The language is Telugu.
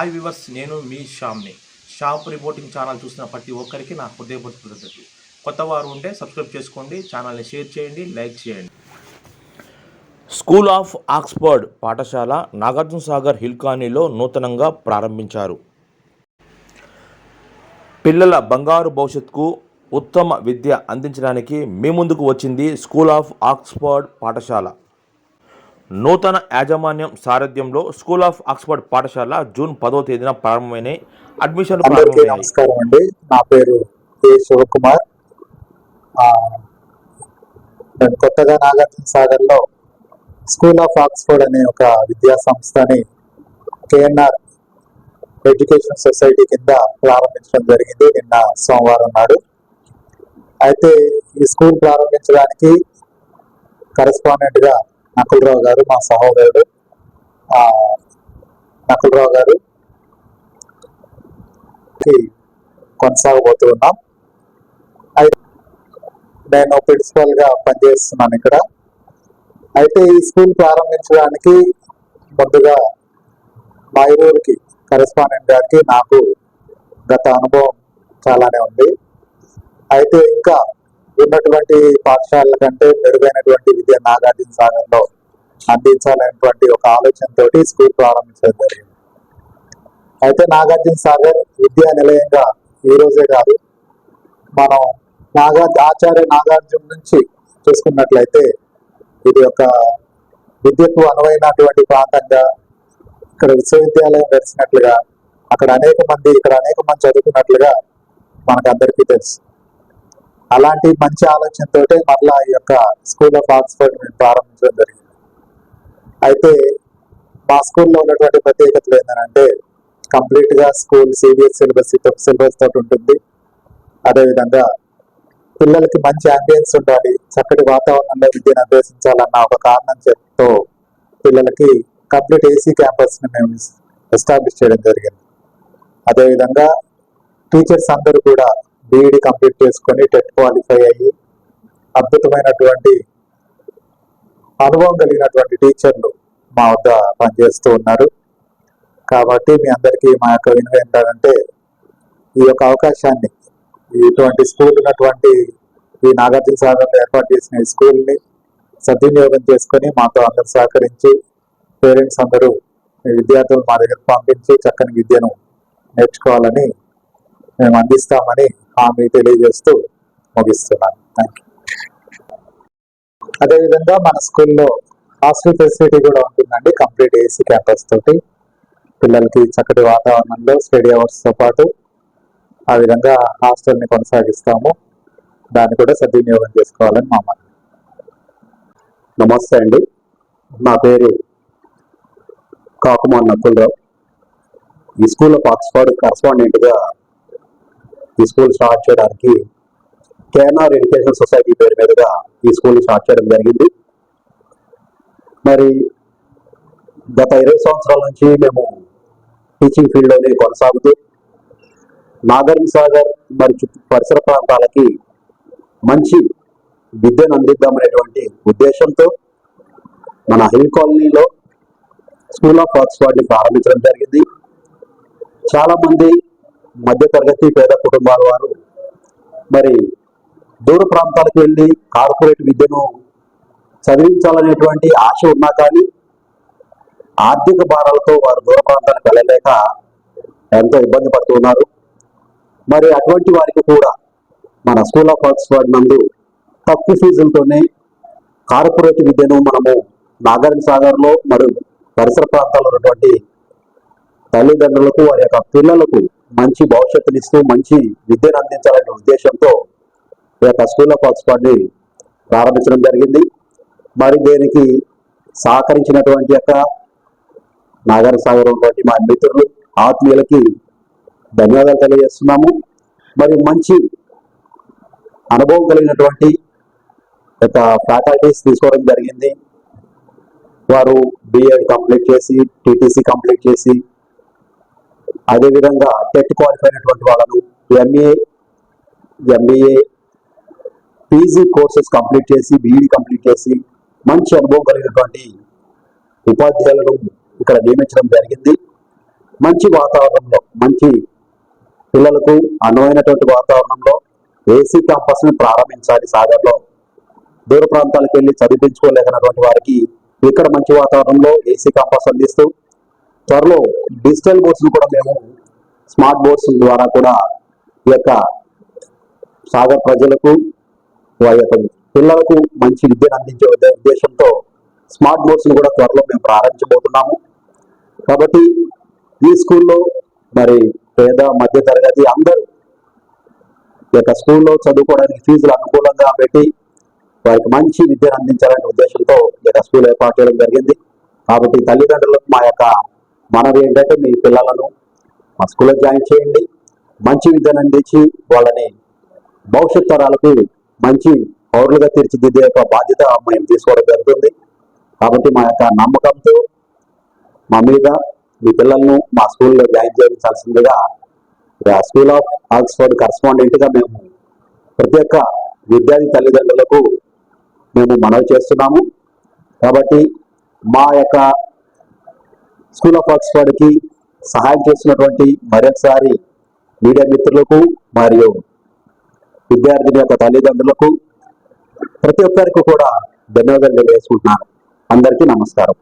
హాయ్ వివర్స్ నేను మీ శ్యామ్ని షాప్ రిపోర్టింగ్ ఛానల్ చూసిన ప్రతి ఒక్కరికి నా హృదయపూర్తి కృతజ్ఞతలు కొత్త వారు ఉంటే సబ్స్క్రైబ్ చేసుకోండి ఛానల్ని షేర్ చేయండి లైక్ చేయండి. స్కూల్ ఆఫ్ ఆక్స్ఫర్డ్ పాఠశాల నాగార్జున సాగర్ హిల్ కాలనీలో నూతనంగా ప్రారంభించారు. పిల్లల బంగారు భవిష్యత్తుకు ఉత్తమ విద్య అందించడానికి మీ ముందుకు వచ్చింది స్కూల్ ఆఫ్ ఆక్స్ఫర్డ్ పాఠశాల. నూతన యాజమాన్యం సారథ్యంలో స్కూల్ ఆఫ్ ఆక్స్ఫర్డ్ పాఠశాల జూన్ పదో తేదీన ప్రారంభమైన ప్రారంభమయ్యాయి నమస్కారం అండి. నా పేరు కె. శివకుమార్. నేను కొత్తగా నాగార్జున సాగర్లో స్కూల్ ఆఫ్ ఆక్స్ఫర్డ్ అనే ఒక విద్యా సంస్థని కేఎన్ఆర్ ఎడ్యుకేషన్ సొసైటీ కింద ప్రారంభించడం జరిగింది నిన్న సోమవారం నాడు. అయితే ఈ స్కూల్ ప్రారంభించడానికి కరెస్పాండెంట్గా నకులరావు గారు మా సహోదరుడు నకులరావు గారు కి కొనసాగబోతూ ఉన్నాం. అయితే నేను ప్రిన్సిపల్గా పనిచేస్తున్నాను ఇక్కడ. అయితే ఈ స్కూల్ ప్రారంభించడానికి ముందుగా మా ఇరువురికి కరెస్పాండెంట్ గారికి నాకు గత అనుభవం చాలానే ఉంది. అయితే ఇంకా ఉన్నటువంటి పాఠశాలల కంటే మెరుగైనటువంటి విద్య నాగార్జున సాగర్లో అందించాలనేటువంటి ఒక ఆలోచనతో స్కూల్ ప్రారంభించడం జరిగింది. అయితే నాగార్జున సాగర్ విద్యా నిలయంగా ఈ రోజే కాదు మనం నాగా ఆచార్య నాగార్జున నుంచి చూసుకున్నట్లయితే ఇది ఒక విద్యకు అనువైనటువంటి ప్రాంతంగా ఇక్కడ విశ్వవిద్యాలయం వెలిసినట్లుగా అక్కడ అనేక మంది ఇక్కడ అనేక మంది చదువుకున్నట్లుగా మనకు అందరికీ తెలుసు. అలాంటి మంచి ఆలోచనతోటే మరలా ఈ యొక్క స్కూల్ ఆఫ్ ఆక్స్ఫర్డ్ మేము ప్రారంభించడం జరిగింది. అయితే మా స్కూల్లో ఉన్నటువంటి ప్రత్యేకతలు ఏంటంటే కంప్లీట్గా స్కూల్ సిబిఎస్ సిలబస్ సిలబస్ తోటి ఉంటుంది. అదేవిధంగా పిల్లలకి మంచి అంబియన్స్ ఉండాలి చక్కటి వాతావరణంలో విద్యను అభ్యసించాలన్న ఒక కారణం చెప్తూ పిల్లలకి కంప్లీట్ ఏసీ క్యాంపస్ని మేము ఎస్టాబ్లిష్ చేయడం జరిగింది. అదేవిధంగా టీచర్స్ అందరూ కూడా బీఈడి కంప్లీట్ చేసుకొని టెట్ క్వాలిఫై అయ్యి అద్భుతమైనటువంటి అనుభవం కలిగినటువంటి టీచర్లు మా వద్ద పనిచేస్తూ ఉన్నారు. కాబట్టి మీ అందరికీ మా యొక్క వినవి ఏంటంటే ఈ యొక్క అవకాశాన్ని ఇటువంటి స్కూల్ ఉన్నటువంటి ఈ నాగార్జున సాగర్లో ఏర్పాటు చేసిన ఈ స్కూల్ని సద్వినియోగం చేసుకొని మాతో అందరు సహకరించి పేరెంట్స్ అందరూ మీ విద్యార్థులు మా దగ్గర పంపించి చక్కని విద్యను నేర్చుకోవాలని మేము అందిస్తామని హామీ తెలియజేస్తూ ముగిస్తున్నాను. థ్యాంక్ యూ అదేవిధంగా మన స్కూల్లో హాస్టల్ ఫెసిలిటీ కూడా ఉంటుందండి కంప్లీట్ ఏసీ క్యాంపస్ తోటి. పిల్లలకి చక్కటి వాతావరణంలో స్టడీ అవర్స్తో పాటు ఆ విధంగా హాస్టల్ని కొనసాగిస్తాము. దాన్ని కూడా సద్వినియోగం చేసుకోవాలని మా నమస్తే అండి. నా పేరు కాకుమాన్ నకుల్రావు. ఈ స్కూల్ ఆఫ్ ఆక్స్ఫర్డ్ కరస్పాండెంట్గా ఈ స్కూల్ స్టార్ట్ చేయడానికి కేఎన్ఆర్ ఎడ్యుకేషన్ సొసైటీ పేరు మీదుగా ఈ స్కూల్ స్టార్ట్ చేయడం జరిగింది. మరి గత ఇరవై సంవత్సరాల నుంచి మేము టీచింగ్ ఫీల్డ్లోనే కొనసాగుతూ నాగరిక సాగర్ మరి చుట్టూ పరిసర ప్రాంతాలకి మంచి విద్యను అందిద్దామనేటువంటి ఉద్దేశంతో మన హిల్ కాలనీలో స్కూల్ ఆఫ్ ఆక్స్ఫర్డ్ని ప్రారంభించడం జరిగింది. చాలామంది మధ్యతరగతి పేద కుటుంబాల వారు మరి దూర ప్రాంతాలకు వెళ్ళి కార్పొరేట్ విద్యను చదివించాలనేటువంటి ఆశ ఉన్నా కానీ ఆర్థిక భారాలతో వారు దూర ప్రాంతాలకు వెళ్ళలేక ఎంతో ఇబ్బంది పడుతున్నారు మరి అటువంటి వారికి కూడా మన స్కూల్ ఆఫ్ ఆక్స్ఫర్డ్ నందు తక్కువ ఫీజులతోనే కార్పొరేట్ విద్యను మనము నాగార్జున సాగర్లో మరియు పరిసర ప్రాంతాల్లో ఉన్నటువంటి తల్లిదండ్రులకు వారి యొక్క పిల్లలకు మంచి భవిష్యత్తునిస్తూ మంచి విద్యను అందించాలనే ఉద్దేశంతో ఈ యొక్క స్కూల్ ఆఫ్ ఆక్స్ఫర్డ్ని ప్రారంభించడం జరిగింది. మరి దీనికి సహకరించినటువంటి యొక్క నాగర సాగర్ ఉన్నటువంటి మా మిత్రులు ఆత్మీయులకి ధన్యవాదాలు తెలియజేస్తున్నాము. మరి మంచి అనుభవం కలిగినటువంటి యొక్క ఫ్యాకల్టీస్ తీసుకోవడం జరిగింది. వారు బిఎడ్ కంప్లీట్ చేసి టీటీసీ కంప్లీట్ చేసి అదేవిధంగా టెట్ క్వాలిఫై అయినటువంటి వాళ్ళను MA MBA PG courses complete చేసి బీఈడి కంప్లీట్ చేసి మంచి అనుభవం కలిగినటువంటి ఉపాధ్యాయులను ఇక్కడ నియమించడం జరిగింది. మంచి వాతావరణంలో మంచి పిల్లలకు అనువైనటువంటి వాతావరణంలో ఏసీ క్యాంపస్ని ప్రారంభించాలి సాగర్లో. దూర ప్రాంతాలకు వెళ్ళి చదివించుకోలేకనటువంటి వారికి ఇక్కడ మంచి వాతావరణంలో ఏసీ క్యాంపస్ అందిస్తూ త్వరలో డిజిటల్ బోర్డ్స్ కూడా మేము స్మార్ట్ బోర్డ్స్ ద్వారా కూడా ఈ యొక్క సాగర్ ప్రజలకు వారి యొక్క పిల్లలకు మంచి విద్యను అందించే ఉద్దేశంతో స్మార్ట్ బోర్డ్స్ని కూడా త్వరలో మేము ప్రారంభించబోతున్నాము. కాబట్టి ఈ స్కూల్లో మరి పేద మధ్య తరగతి అందరూ ఈ యొక్క స్కూల్లో చదువుకోవడానికి ఫీజులు అనుకూలంగా పెట్టి వారికి మంచి విద్యను అందించాలనే ఉద్దేశంతో ఈ యొక్క స్కూల్ ఏర్పాటు చేయడం జరిగింది. కాబట్టి తల్లిదండ్రులకు మా యొక్క మనది ఏంటంటే మీ పిల్లలను మా స్కూల్లో జాయిన్ చేయండి. మంచి విద్యను అందించి వాళ్ళని భవిష్యత్ తరాలకు మంచి పౌరులుగా తీర్చిదిద్దే యొక్క బాధ్యత మేము తీసుకోవడం జరుగుతుంది. కాబట్టి మా యొక్క నమ్మకంతో మా మీద మీ పిల్లలను మా స్కూల్లో జాయిన్ చేయించాల్సిందిగా స్కూల్ ఆఫ్ ఆక్స్ఫర్డ్ కరస్పాండెంట్గా మేము ప్రతి ఒక్క విద్యార్థి తల్లిదండ్రులకు మేము మనవి చేస్తున్నాము. కాబట్టి మా యొక్క స్కూల్ ఆఫ్ ఆక్స్ఫర్డ్కి సహాయం చేసినటువంటి మరొకసారి మీడియా మిత్రులకు మరియు విద్యార్థిని యొక్క తల్లిదండ్రులకు ప్రతి ఒక్కరికి కూడా ధన్యవాదాలు తెలియజేసుకుంటున్నాను. అందరికీ నమస్కారం.